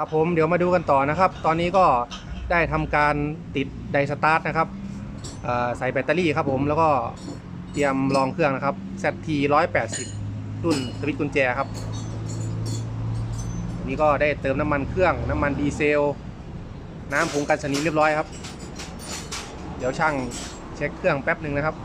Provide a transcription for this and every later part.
ครับผมเดี๋ยวมาดูกันต่อนะครับ ตอนนี้ก็ได้ทำการติดไดสตาร์ทนะครับใส่แบตเตอรี่ครับผมแล้วก็เตรียมลองเครื่องนะครับ ZT 180 รุ่นสวิตช์กุญแจครับอันนี้ก็ได้เติมน้ำมันเครื่องน้ำมันดีเซล น้ำผงกันสนิมเรียบร้อยครับ เดี๋ยวช่างเช็คเครื่องแป๊บหนึ่งนะครับ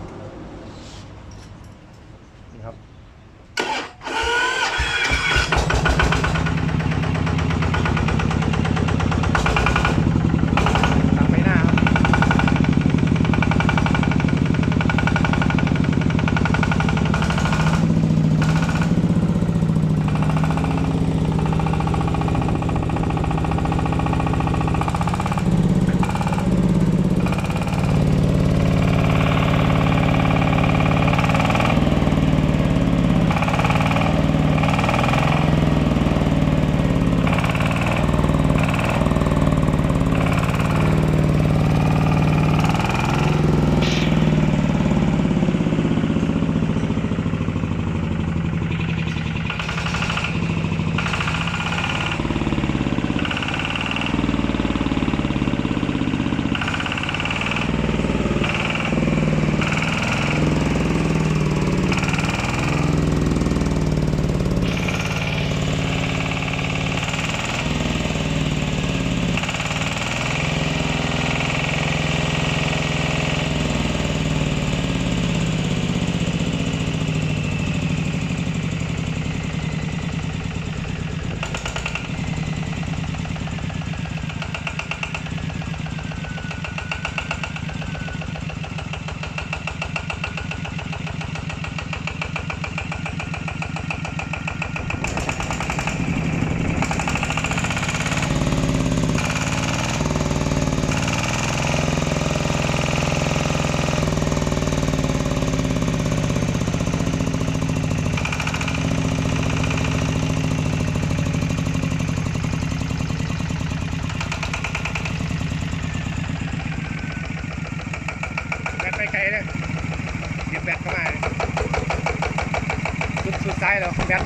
ายแล้วแบต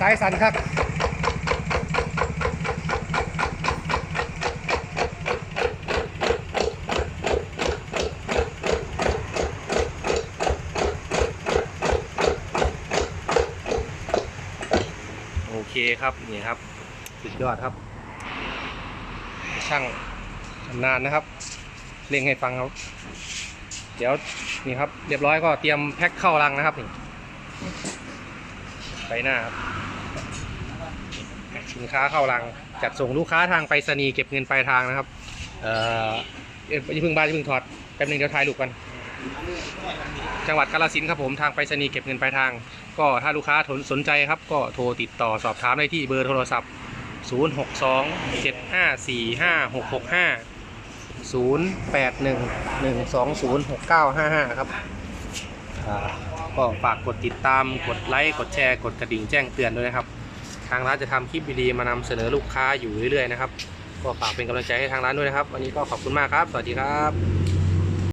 ซ้ายสั่นครับโอเคครับนี่ครับ สุดยอดครับ ช่างชำนาญนะครับเร่งให้ฟังครับ เดี๋ยวนี่ครับ เรียบร้อยก็เตรียมแพ็คเข้ารังนะครับนี่ ไปหน้าครับสินค้าเข้ารังจัดส่งลูกค้าทางไปรษณีย์เก็บเงินปลายทางนะครับ เอ่อยอย่พิ่งบ้านอย่พิ่งถอดแป๊บนึงเดี๋ยวถ่ายรูปกัน จังหวัดกาฬสินธุ์ครับผมทางไปรษณีย์เก็บเงินปลายทาง ก็ถ้าลูกค้าสนใจครับ ก็โทรติดต่อสอบถามได้ที่เบอร์โทรศัพท์ 062 754 5665 0811206955 ครับอ่า ก็ฝากกดติดตาม กดไลค์ กดแชร์ กดกระดิ่งแจ้งเตือนด้วยนะครับ ทางร้านจะทำคลิปวิดีมานำเสนอลูกค้าอยู่เรื่อยๆนะครับ ก็ฝากเป็นกำลังใจให้ทางร้านด้วยนะครับ วันนี้ก็ขอบคุณมากครับ สวัสดีครับ